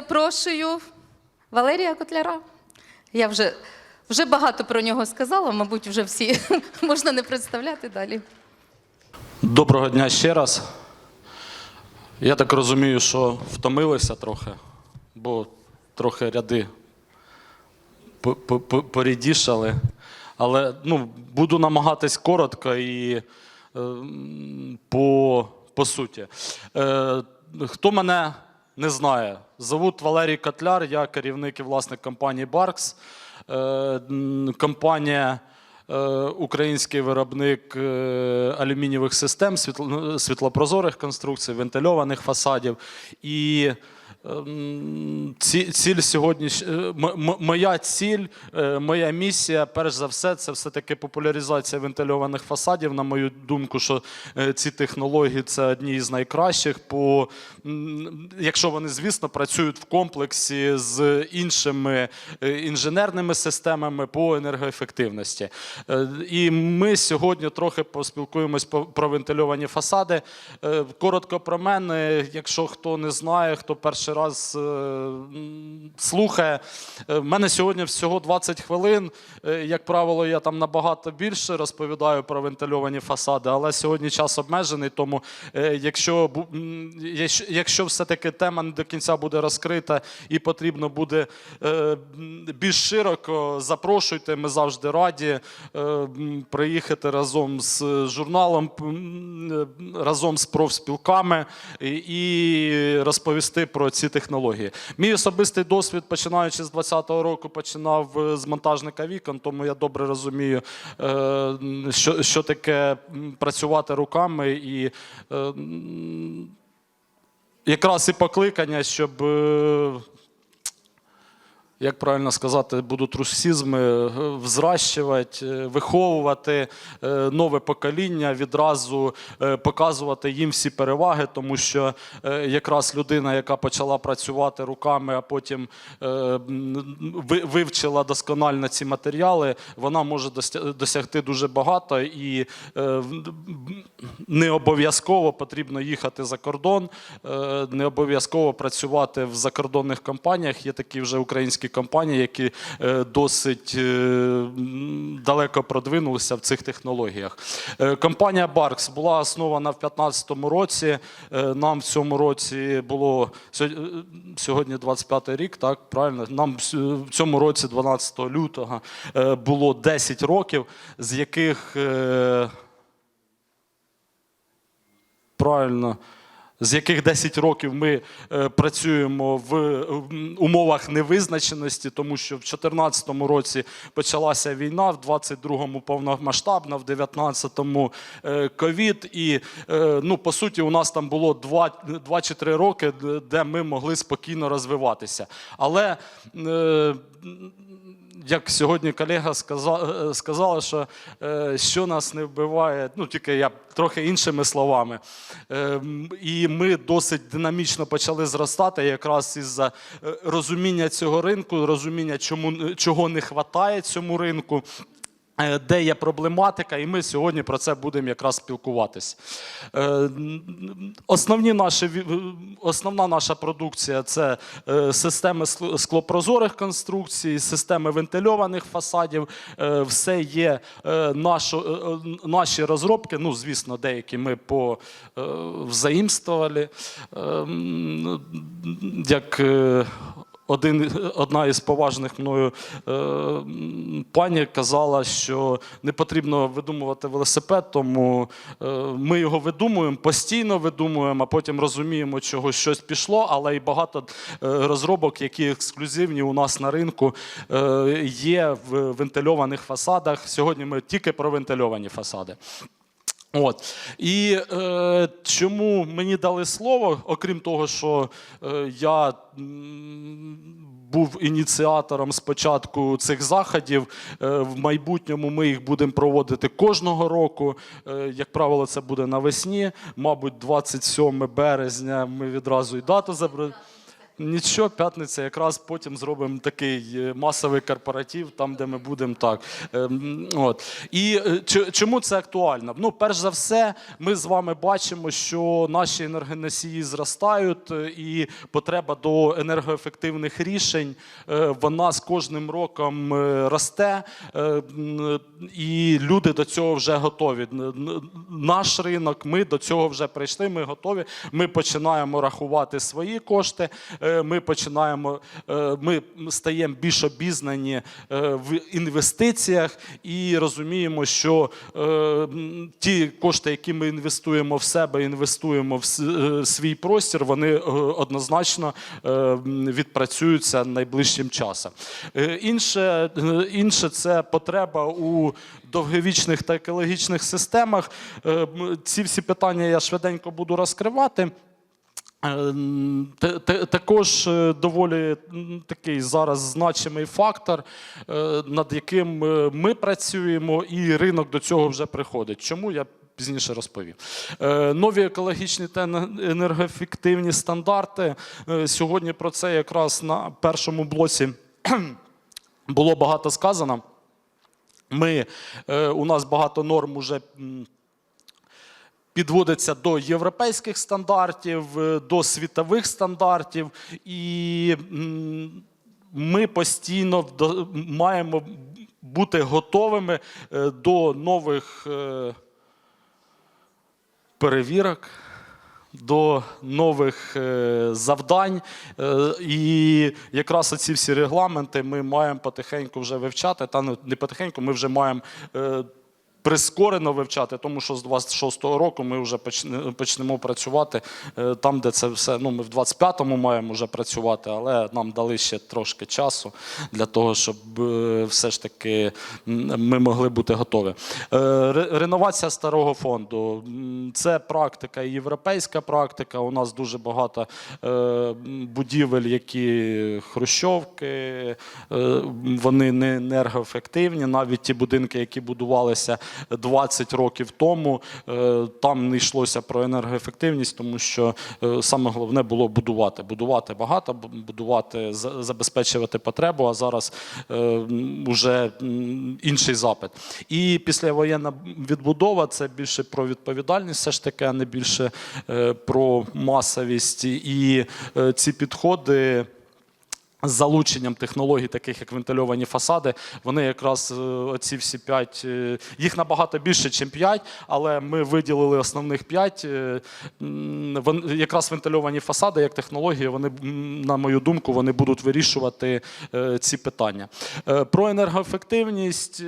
запрошую Валерія Котляра. Я вже, вже багато про нього сказала, мабуть, вже всі можна не представляти далі. Доброго дня ще раз. Я так розумію, що втомилися трохи, бо трохи ряди по- по- по- порідішали. Але ну, буду намагатись коротко і е, по, по суті. Е, хто мене не знає, зовут Валерій Котляр, я керівник і власник компанії Баркс. Е, компанія е, український виробник е, алюмінієвих систем, світлопрозорих конструкцій, вентильованих фасадів. І ці, ціль сьогодні, моя ціль, е, моя місія, перш за все, це все-таки популяризація вентильованих фасадів. На мою думку, що е, ці технології це одні з найкращих. По, якщо вони, звісно, працюють в комплексі з іншими е, інженерними системами по енергоефективності. Е, І ми сьогодні трохи поспілкуємось про вентильовані фасади. Е, Коротко про мене, якщо хто не знає, хто перший раз е, слухає. Е, В мене сьогодні всього 20 хвилин. Е, Як правило, я там набагато більше розповідаю про вентильовані фасади, але сьогодні час обмежений, тому е, якщо, якщо- все-таки тема не до кінця буде розкрита і потрібно буде е, більш широко, запрошуйте, ми завжди раді е, приїхати разом з журналом, е, разом з профспілками і розповісти про ці технології. Мій особистий досвід, починаючи з 20-го року, починав е, з монтажника вікон, тому я добре розумію, е, що, що таке працювати руками і е, якраз і покликання, щоб. Як правильно сказати, будуть русизми, е, взращувати, е, виховувати е, нове покоління, відразу показувати їм всі переваги, тому що якраз людина, яка почала працювати руками, а потім вивчила досконально ці матеріали, вона може досягти дуже багато і не обов'язково потрібно їхати за кордон, не обов'язково працювати в закордонних компаніях. Є такі вже українські компанії, які е, досить е, далеко продвинулися в цих технологіях. Е, Компанія Barks була основана в 2015 році. Нам в цьому році було сьогодні- е, 25 рік, так правильно? Нам в цьому році, 12 лютого, було 10 років, з яких правильно. З яких 10 років ми е, працюємо в е, умовах невизначеності, тому що в 2014 році почалася війна, в 22-му повномасштабна, в 19-му е, ковід. І ну, по суті, у нас там було 2, 2 чи 3 роки, де ми могли спокійно розвиватися. Але як сьогодні колега сказала, сказала, що е, що нас не вбиває, ну тільки я трохи іншими словами. Е, і ми досить динамічно почали зростати якраз із-за е, розуміння цього ринку, розуміння, чому, чого не вистачає цьому ринку. Е, Де є проблематика, і ми сьогодні про це будемо якраз спілкуватись. Е, Основні наші, основна наша продукція це е, системи склопрозорих конструкцій, системи вентильованих фасадів. Все є нашо- наші розробки. Ну, звісно, деякі ми по е, взаїмствували. Е, м, Як один, одна із поважних мною е, пані казала, що не потрібно видумувати велосипед, тому е, ми його видумуємо, постійно видумуємо, а потім розуміємо, чого щось пішло, але і багато е, розробок, які ексклюзивні у нас на ринку, е, є в вентильованих фасадах. Сьогодні ми тільки про вентильовані фасади. От. І е, чому мені дали слово, окрім того, що е, я був ініціатором спочатку цих заходів. Е, в майбутньому ми їх будемо проводити кожного року. Е, як правило, це буде навесні. Мабуть, 27 березня ми відразу і дату забрали. Нічого, п'ятниця, якраз потім зробимо такий е, масовий корпоратив, там, де ми будемо так. Ем, От. І е, чому це актуально? Ну, перш за все, ми з вами бачимо, що наші енергоносії зростають, е, і потреба до енергоефективних рішень вона з кожним роком росте, і люди до цього вже готові. Наш ринок, ми до цього вже прийшли. Ми готові. Ми починаємо рахувати свої кошти. Е, Ми починаємо, е, ми стаємо більш обізнані е, в інвестиціях і розуміємо, що ті кошти, які ми інвестуємо в себе, інвестуємо в свій простір, вони однозначно відпрацюються найближчим часом. Інше, інше це потреба у довговічних та екологічних системах. Ці всі питання я швиденько буду розкривати. Е, та- та- Також е, доволі такий зараз значимий фактор, е, над яким ми працюємо, і ринок до цього вже приходить. Чому я пізніше розповім? Нові екологічні та енергоефективні стандарти. Сьогодні про це якраз на першому блоці було багато сказано. Ми, у нас багато норм уже. Підводиться до європейських стандартів, е, до світових стандартів, і ми постійно маємо бути готовими е, до нових е, перевірок. До нових завдань, і якраз оці всі регламенти ми маємо потихеньку вже вивчати. Та не потихеньку, ми вже маємо прискорено вивчати, тому що з 26-го року ми вже почне- почнемо працювати е, там, де це все. Ну, ми в 25-му маємо вже працювати, але нам дали ще трошки часу для того, щоб е, все ж таки ми могли бути готові. Е, Реновація старого фонду це практика, європейська практика. У нас дуже багато будівель, які хрущовки, вони не енергоефективні. Навіть ті будинки, які будувалися 20 років тому, е, там не йшлося про енергоефективність, тому що е, саме головне було будувати. Будувати багато, будувати, забезпечувати потребу, а зараз вже інший запит. І післявоєнна відбудова це більше про відповідальність, все ж таки, а не більше е, про масовість. І е, ці підходи. З залученням технологій, таких як вентильовані фасади, вони якраз е, оці всі п'ять, е, їх набагато більше, ніж п'ять, але ми виділили основних п'ять. е, Якраз вентильовані фасади, як технології, вони, на мою думку, вони будуть вирішувати ці питання. Про енергоефективність,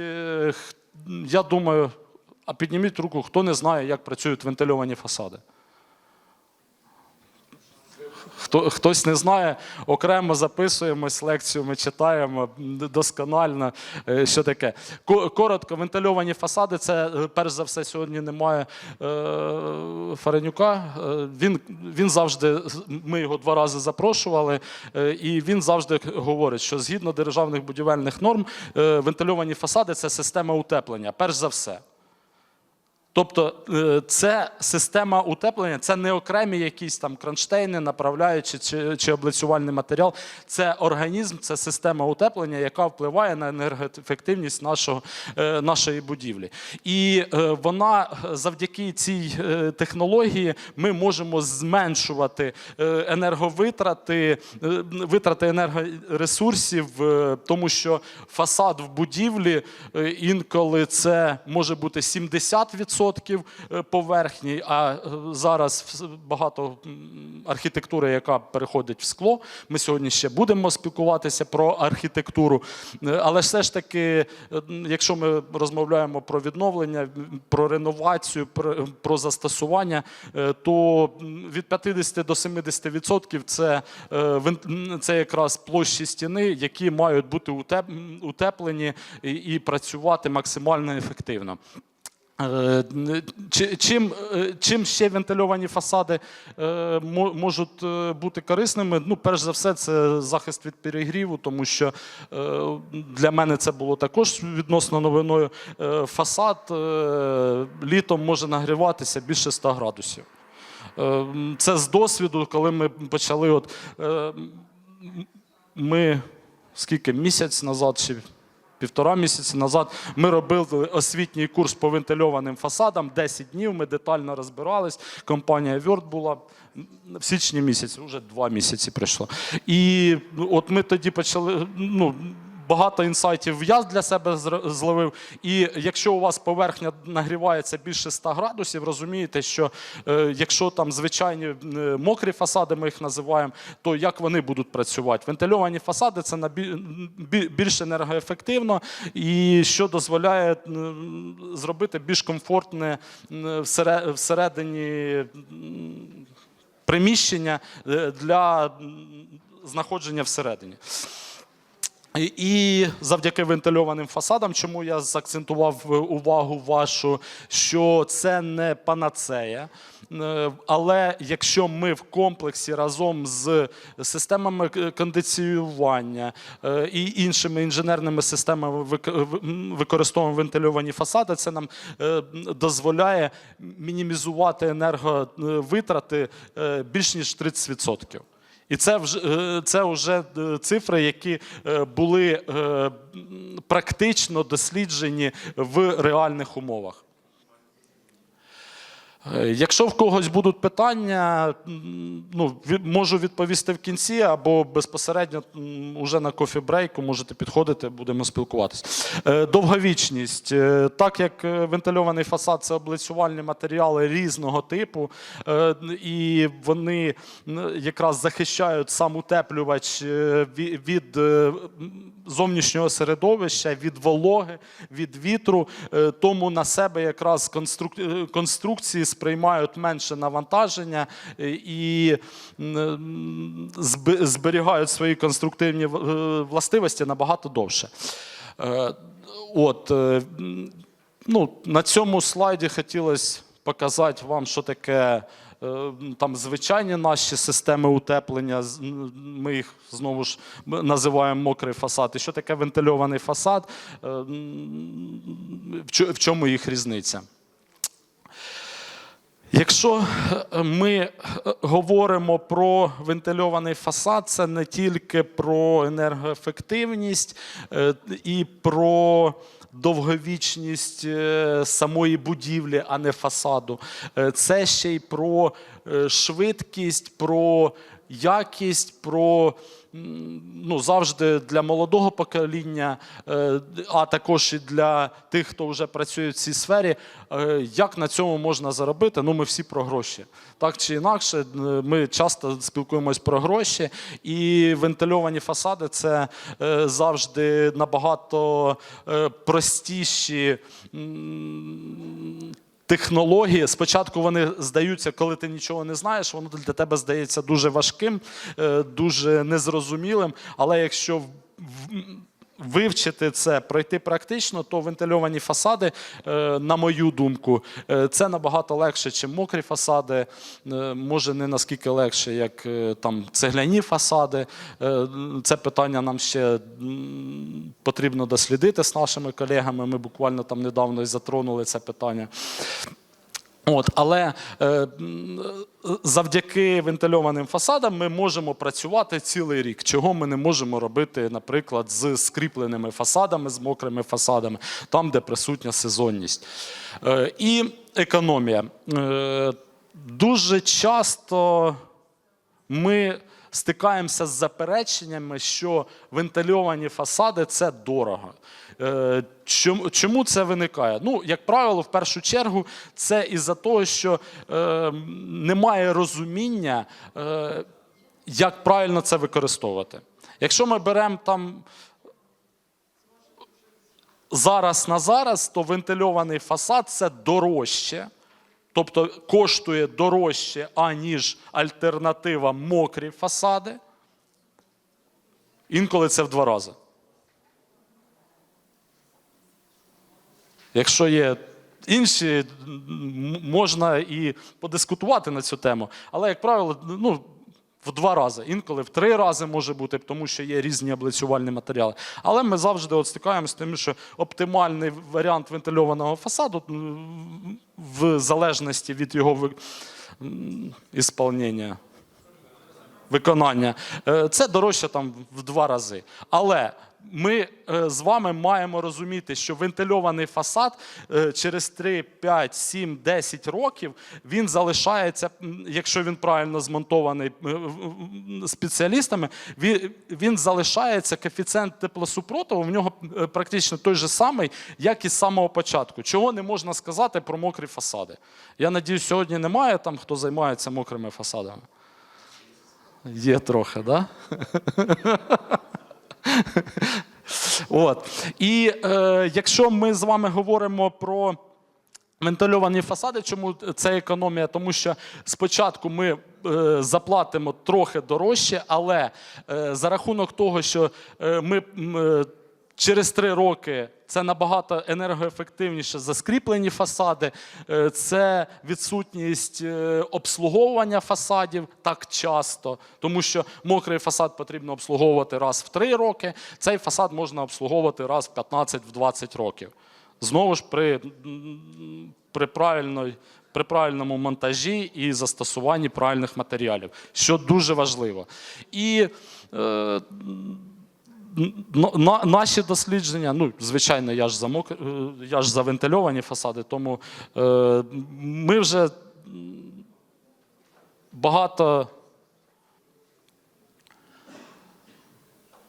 я думаю, а підніміть руку, хто не знає, як працюють вентильовані фасади. Хто, хтось не знає, окремо записуємось, лекцію ми читаємо досконально. е, Що таке? Коротко, вентильовані фасади. Це е, перш за все сьогодні немає е, Фаренюка. Е, Він, він завжди, ми його два рази запрошували, е, і він завжди говорить, що згідно державних будівельних норм, е, вентильовані фасади це система утеплення, перш за все. Тобто е, це система утеплення, це не окремі якісь там кронштейни, направляючі чи, чи облицювальний матеріал. Це організм, це система утеплення, яка впливає на енергоефективність нашого, е, нашої будівлі. І е, вона завдяки цій технології ми можемо зменшувати енерговитрати, витрати енергоресурсів, тому що фасад в будівлі інколи це може бути 70% поверхні, а е, зараз багато архітектури, яка переходить в скло. Ми сьогодні ще будемо спілкуватися про архітектуру. Е, Але все ж таки, е, якщо ми розмовляємо про відновлення, про реновацію, про, застосування, е, то від 50 до 70% це, е, це якраз площі стіни, які мають бути утеплені і працювати максимально ефективно. Е, чи- Чим, е, чим ще вентильовані фасади е, можуть бути корисними? Ну, перш за все, це захист від перегріву, тому що для мене це було також відносно новиною. Фасад літом може нагріватися більше 100 градусів. Це з досвіду, коли ми почали от, ми скільки місяць назад чи півтора місяці назад ми робили освітній курс по вентильованим фасадам. 10 днів ми детально розбирались. Компанія Word була в січні місяці, вже два місяці пройшло. І от ми тоді почали. ну, Багато інсайтів я для себе зловив. І якщо у вас поверхня нагрівається більше 100 градусів, розумієте, що е, якщо там звичайні е, мокрі фасади, ми їх називаємо, то як вони будуть працювати? Вентильовані фасади це бі- більш енергоефективно і що дозволяє м, зробити більш комфортне всередині приміщення е, для знаходження всередині. І- завдяки вентильованим фасадам, чому я заакцентував е, увагу вашу, що це не панацея. Е, Але якщо ми в комплексі разом з системами кондиціювання е, і іншими інженерними системами вик- використовуємо вентильовані фасади, це нам дозволяє мінімізувати енерговитрати більш ніж 30%. І це вже це вже е, цифри, які е, були е, практично досліджені в реальних умовах. Е, Якщо в когось будуть питання, ну, можу відповісти в кінці або безпосередньо м, уже на кофі-брейку можете підходити, будемо спілкуватися. Е, Довговічність. Е, Так як вентильований фасад це облицювальні матеріали різного типу, і вони якраз захищають сам утеплювач від зовнішнього середовища, від вологи, від вітру, тому на себе якраз конструк- конструкції сприймають менше навантаження е, і зберігають свої конструктивні е, властивості набагато довше. Е, От, е, ну, на цьому слайді хотілося показати вам, що таке е, там звичайні наші системи утеплення. Ми їх знову ж називаємо мокрий фасад. І що таке вентильований фасад? Е, в чому їх різниця? Якщо е, ми е, говоримо про вентильований фасад, це не тільки про енергоефективність е, і про довговічність самої будівлі, а не фасаду. Це ще й про швидкість, про якість, про ну, завжди для молодого покоління, е, а також і для тих, хто вже працює в цій сфері, е, як на цьому можна заробити? Ну, ми всі про гроші. Так чи інакше, е, ми часто спілкуємось про гроші, і вентильовані фасади це завжди набагато простіші. Технології спочатку вони здаються, коли ти нічого не знаєш, воно для тебе здається дуже важким, е, дуже незрозумілим. Але якщо вивчити це, пройти практично, то вентильовані фасади, е, на мою думку, е, це набагато легше, ніж мокрі фасади. Е, Може, не наскільки легше, як там цегляні фасади. Це питання нам ще потрібно дослідити з нашими колегами. Ми буквально там недавно і затронули це питання. От, але е, завдяки вентильованим фасадам ми можемо працювати цілий рік, чого ми не можемо робити, наприклад, з скріпленими фасадами, з мокрими фасадами, там, де присутня сезонність. Е, і економія. Е, дуже часто ми стикаємося з запереченнями, що вентильовані фасади це дорого. Е, Чому, це виникає? Ну, як правило, в першу чергу, це із-за того, що е, немає розуміння, е, як правильно це використовувати. Якщо ми беремо там зараз на зараз, то вентильований фасад це дорожче. Тобто коштує дорожче, аніж альтернатива мокрі фасади. Інколи це в два рази. Якщо є інші, можна і подискутувати на цю тему. Але, як правило, ну, в два рази, інколи в три рази може бути, тому що є різні облицювальні матеріали. Але ми завжди от стикаємося з тим, що оптимальний варіант вентильованого фасаду в залежності від його ісполнення. виконання, е, це дорожче там в два рази. Але ми е, з вами маємо розуміти, що вентильований фасад е, через 3, 5, 7, 10 років він залишається, якщо він правильно змонтований е, спеціалістами, він, залишається коефіцієнт теплосупротиву, в нього практично той же самий, як і з самого початку. Чого не можна сказати про мокрі фасади? Я надію, сьогодні немає там, хто займається мокрими фасадами. Є трохи, так? Да? От. І е, якщо ми з вами говоримо про вентильовані фасади, чому це економія? Тому що спочатку ми е, заплатимо трохи дорожче, але е, за рахунок того, що е, ми. Через три роки це набагато енергоефективніше за скріплені фасади, е, це відсутність е, обслуговування фасадів так часто, тому що мокрий фасад потрібно обслуговувати раз в три роки. Цей фасад можна обслуговувати раз в 15-20 років. Знову ж при, при, правильної, при правильному монтажі і застосуванні правильних матеріалів, що дуже важливо. І е, наші дослідження, ну, звичайно, я ж замок, е, я ж завентильовані фасади, тому е, ми вже багато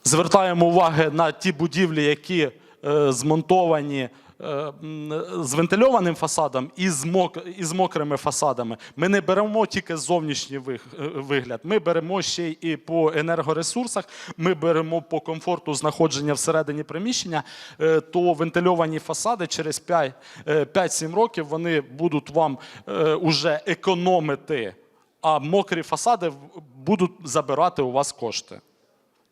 звертаємо уваги на ті будівлі, які е, змонтовані. Е, З вентильованим фасадом і з, мок... і з мокрими фасадами. Ми не беремо тільки зовнішній е, вигляд, ми беремо ще і по енергоресурсах, ми беремо по комфорту знаходження всередині приміщення, е, то вентильовані фасади через 5, е, 5-7 років вони будуть вам уже економити, а мокрі фасади будуть забирати у вас кошти.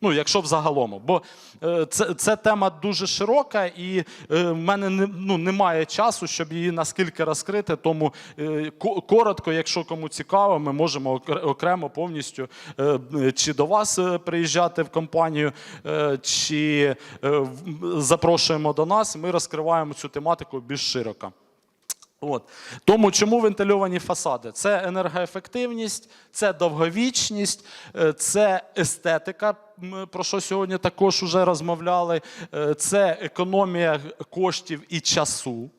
Ну, якщо взагалом. Бо е, це, це тема дуже широка, і е, в мене не, ну, немає часу, щоб її наскільки розкрити. Тому е, коротко, якщо кому цікаво, ми можемо окремо повністю чи до вас приїжджати в компанію, чи запрошуємо до нас. Ми розкриваємо цю тематику більш широко. От. Тому чому вентильовані фасади? Це енергоефективність, це довговічність, це естетика, про що сьогодні також вже розмовляли, е, це економія коштів і часу.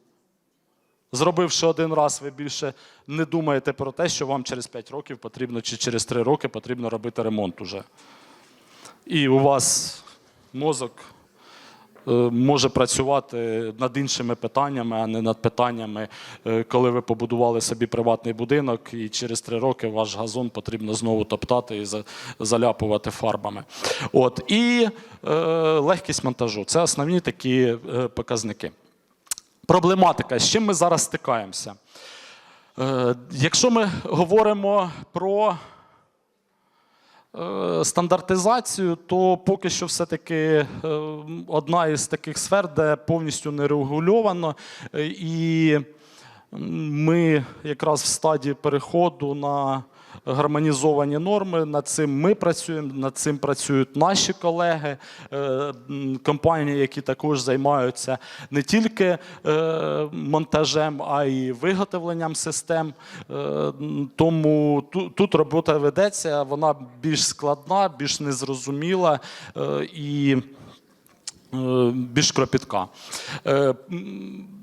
Зробивши один раз, ви більше не думаєте про те, що вам через 5 років потрібно чи через 3 роки потрібно робити ремонт уже. І у вас мозок може працювати над іншими питаннями, а не над питаннями, е, коли ви побудували собі приватний будинок, і через три роки ваш газон потрібно знову топтати і заляпувати фарбами. От. І е, легкість монтажу це основні такі е, показники. Проблематика, з чим ми зараз стикаємося? Е, якщо ми говоримо про Е, стандартизацію, то поки що все-таки е, одна із таких сфер, де повністю не регульовано. Е, І ми якраз в стадії переходу на гармонізовані норми. Над цим ми працюємо, над цим працюють наші колеги, е, компанії, які також займаються не тільки е, монтажем, а й виготовленням систем. Е, Тому тут робота ведеться, вона більш складна, більш незрозуміла і більш кропітка.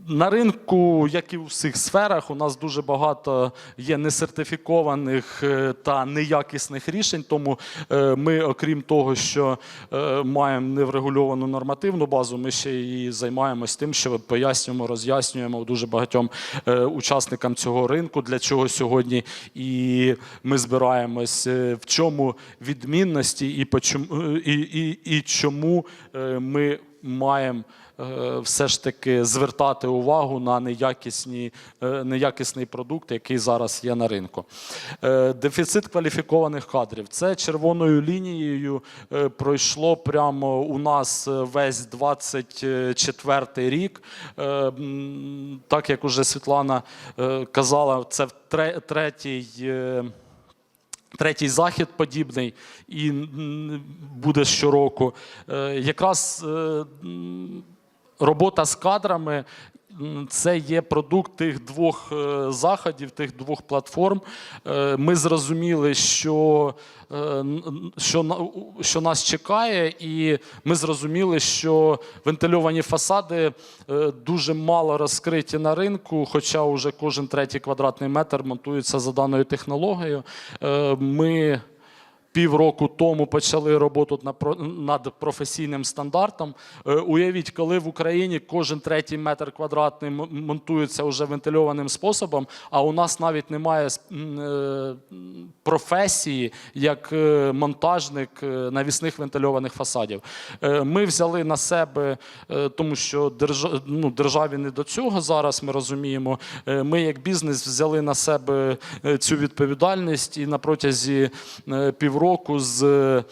На ринку, як і у всіх сферах, у нас дуже багато є несертифікованих е, та неякісних рішень. Тому е, ми, окрім того, що е, маємо неврегульовану нормативну базу, ми ще і займаємось тим, що пояснюємо, роз'яснюємо дуже багатьом учасникам цього ринку, для чого сьогодні і ми збираємось, в чому відмінності і, і, і, і чому ми маємо все ж таки звертати увагу на неякісні, е, неякісний продукт, який зараз є на ринку. Е, Дефіцит кваліфікованих кадрів. Це червоною лінією е, пройшло прямо у нас е, весь 24 рік. Е, Так як уже Світлана е, казала, це третій. е, Третій захід подібний і буде щороку. Е, Якраз е, робота з кадрами це є продукт тих двох е, заходів, тих двох платформ. Е, Ми зрозуміли, що, е, що, що нас чекає, і ми зрозуміли, що вентильовані фасади дуже мало розкриті на ринку, хоча вже кожен третій квадратний метр монтується за даною технологією. Ми півроку тому почали роботу над професійним стандартом. Е, Уявіть, коли в Україні кожен третій метр квадратний монтується вже вентильованим способом, а у нас навіть немає е, професії як е, монтажник навісних вентильованих фасадів. Ми взяли на себе, тому що ну, державі не до цього зараз, ми розуміємо. Ми, як бізнес, взяли на себе цю відповідальність і на протязі е, півроку з.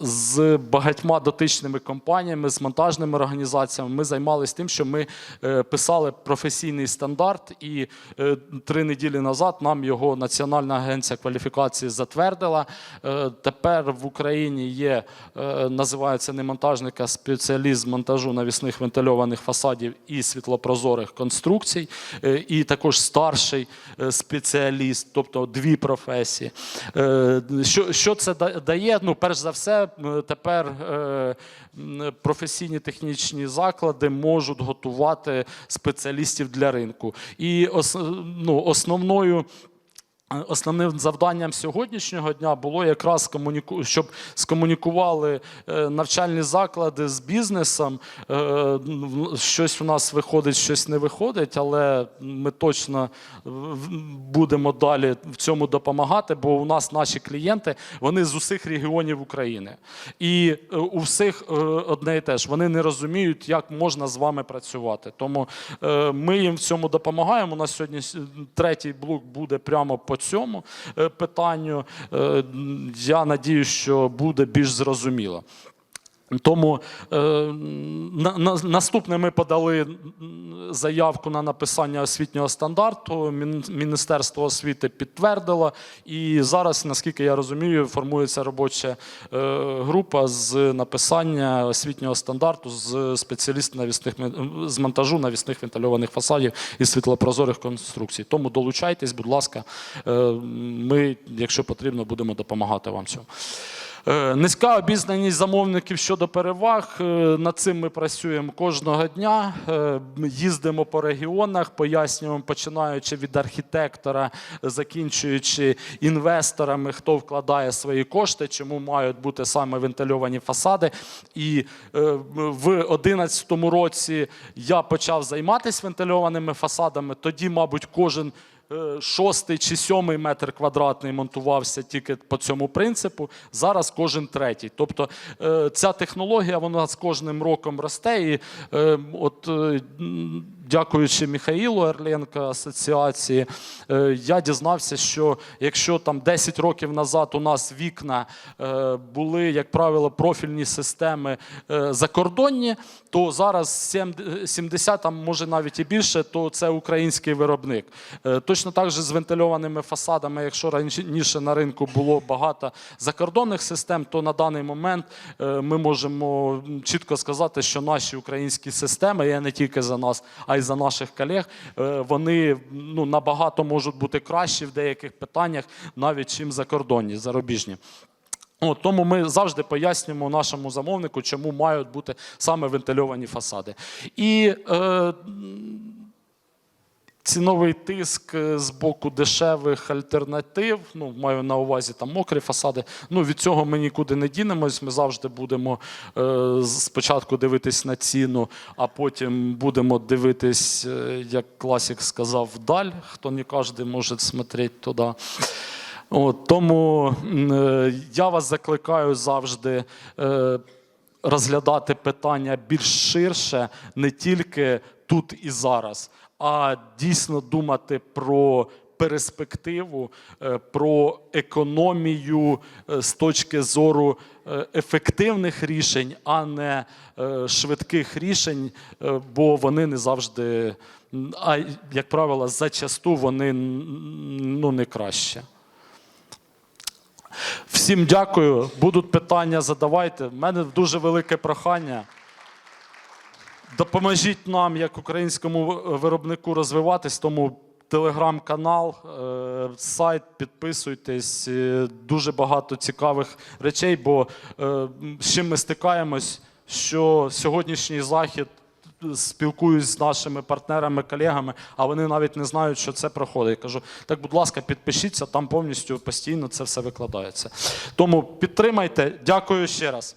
З багатьма дотичними компаніями, з монтажними організаціями ми займалися тим, що ми е, писали професійний стандарт, і е, три неділі назад нам його Національна агенція кваліфікації затвердила. Е, Тепер в Україні є, називається не монтажник, а спеціаліст монтажу навісних вентильованих фасадів і світлопрозорих конструкцій, і також старший спеціаліст, тобто дві професії. Що це дає? Ну, перш за все, м, тепер е, професійні технічні заклади можуть готувати спеціалістів для ринку. І ну, основною. Основним завданням сьогоднішнього дня було якраз щоб скомунікували е, навчальні заклади з бізнесом. Е, Щось у нас виходить, щось не виходить, але ми точно будемо далі в цьому допомагати, бо у нас наші клієнти вони з усіх регіонів України. І е, у всіх е, одне і те ж. Вони не розуміють, як можна з вами працювати. Тому е, ми їм в цьому допомагаємо. У нас сьогодні третій блок буде прямо по цьому е, питанню. Е, Я надію, що буде більш зрозуміло. Тому е, на, на, наступне ми подали заявку на написання освітнього стандарту. Мін- Міністерство освіти підтвердило. І зараз, наскільки я розумію, формується робоча е, група з написання освітнього стандарту з спеціалістів навісних з монтажу навісних вентильованих фасадів і світлопрозорих конструкцій. Тому долучайтесь, будь ласка. Е, Ми, якщо потрібно, будемо допомагати вам цьому. Е, Низька обізнаність замовників щодо переваг. Е, Над цим ми працюємо кожного дня. Е, Їздимо по регіонах, пояснюємо, починаючи від архітектора, закінчуючи інвесторами, хто вкладає свої кошти, чому мають бути саме вентильовані фасади. І в 2011 році я почав займатися вентильованими фасадами. Тоді, мабуть, кожен шостий чи сьомий метр квадратний монтувався тільки по цьому принципу. Зараз кожен третій. Тобто е, ця технологія вона з кожним роком росте. І е, от е, дякуючи Михаїлу Ерленко асоціації, е, я дізнався, що якщо там 10 років назад у нас вікна е, були, як правило, профільні системи е, закордонні, то зараз 70, там може навіть і більше, то це український виробник. Точно так же з вентильованими фасадами, якщо раніше на ринку було багато закордонних систем, то на даний момент ми можемо чітко сказати, що наші українські системи, я не тільки за нас, а й за наших колег, е, вони ну, набагато можуть бути кращі в деяких питаннях, навіть чим закордонні, зарубіжні. От, тому ми завжди пояснюємо нашому замовнику, чому мають бути саме вентильовані фасади. І е, ціновий тиск е, з боку дешевих альтернатив, ну, маю на увазі там мокрі фасади. Ну, від цього ми нікуди не дінемось. Ми завжди будемо е, спочатку дивитись на ціну, а потім будемо дивитись, е, як класик сказав, вдаль. Хто не кожен може смотрети туди. От, тому е, я вас закликаю завжди е, розглядати питання більш ширше, не тільки тут і зараз, а дійсно думати про перспективу, е, про економію е, з точки зору е, ефективних рішень, а не швидких рішень, бо вони не завжди, а як правило, зачасту вони ну, не краще. Всім дякую. Будуть питання, задавайте. У мене дуже велике прохання. Допоможіть нам, як українському виробнику, розвиватись, тому телеграм-канал, е, сайт, підписуйтесь. е, Дуже багато цікавих речей, бо е, з чим ми стикаємось, що сьогоднішній захід спілкуюсь з нашими партнерами, колегами, а вони навіть не знають, що це проходить. Я кажу, так, будь ласка, підпишіться, там повністю постійно це все викладається. Тому підтримайте. Дякую ще раз.